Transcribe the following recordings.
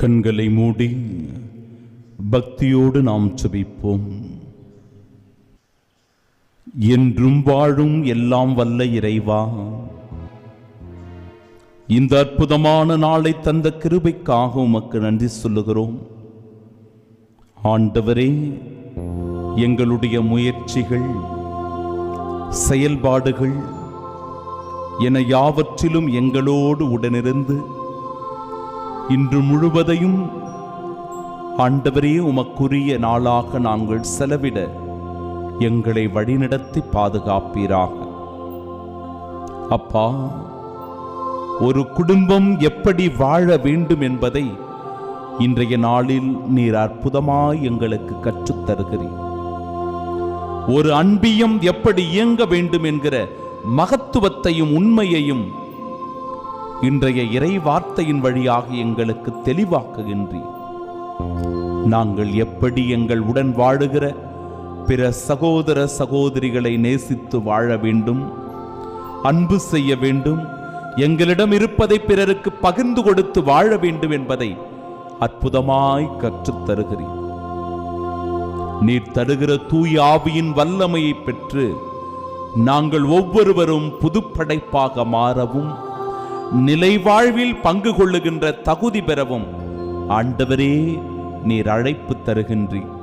கண்களை மூடி பக்தியோடு நாம் ஜெபிப்போம். என்றும் வாழும் எல்லாம் வல்ல இறைவா இந்த அற்புதமான நாளை தந்த கிருபைக்காக உமக்கு நன்றி சொல்லுகிறோம். ஆண்டவரே எங்களுடைய முயற்சிகள் செயல்பாடுகள் என யாவற்றிலும் எங்களோடு உடனிருந்து இன்று முழுவதையும் ஆண்டவரே உமக்குரிய நாளாக நாங்கள் செலவிட எங்களை வழிநடத்தி பாதுகாப்பீராக. அப்பா ஒரு குடும்பம் எப்படி வாழ வேண்டும் என்பதை இன்றைய நாளில் நீர் அற்புதமாய் எங்களுக்கு கற்றுத் தருகிறீர் ஒரு அன்பியம் எப்படி இயங்க வேண்டும் என்கிற மகத்துவத்தையும் உண்மையையும் இன்றைய இறை வார்த்தையின் வழியாக எங்களுக்கு தெளிவாக்குகின்றீர். நாங்கள் எப்படி எங்கள் உடன் வாழுகிற பிற சகோதர சகோதரிகளை நேசித்து வாழ வேண்டும் அன்பு செய்ய வேண்டும் எங்களிடம் இருப்பதை பிறருக்கு பகிர்ந்து கொடுத்து வாழ வேண்டும் என்பதை அற்புதமாய் கற்றுத் தருகிறீர். நீர் தருகிற தூய் ஆவியின் வல்லமையை பெற்று நாங்கள் ஒவ்வொருவரும் புதுப்படைப்பாக மாறவும் நிலை வாழ்வில் பங்கு கொள்ளுகின்ற தகுதி பெறவும் ஆண்டவரே நீர் அழைப்பு தருகின்றீர்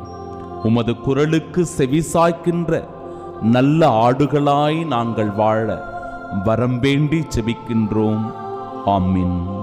உமது குரலுக்கு செவிசாய்க்கின்ற நல்ல ஆடுகளாய் நாங்கள் வாழ வரம் வேண்டி செபிக்கின்றோம். ஆமின்.